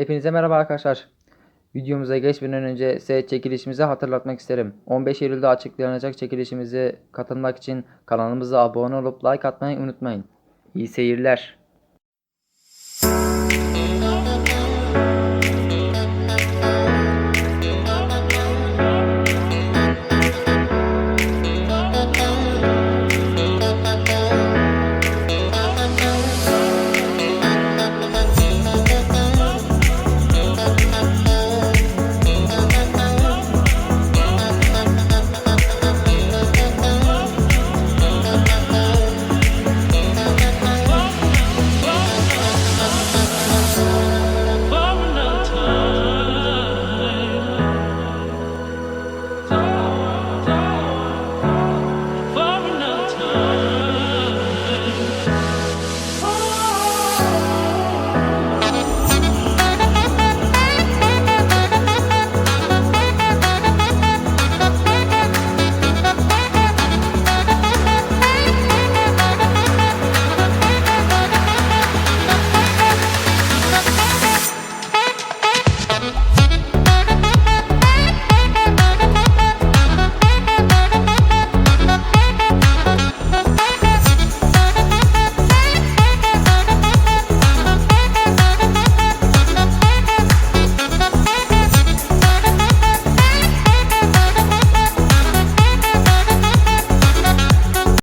Hepinize merhaba arkadaşlar. Videomuza geçmeden önce size çekilişimizi hatırlatmak isterim. 15 Eylül'de açıklanacak çekilişimize katılmak için kanalımıza abone olup like atmayı unutmayın. İyi seyirler.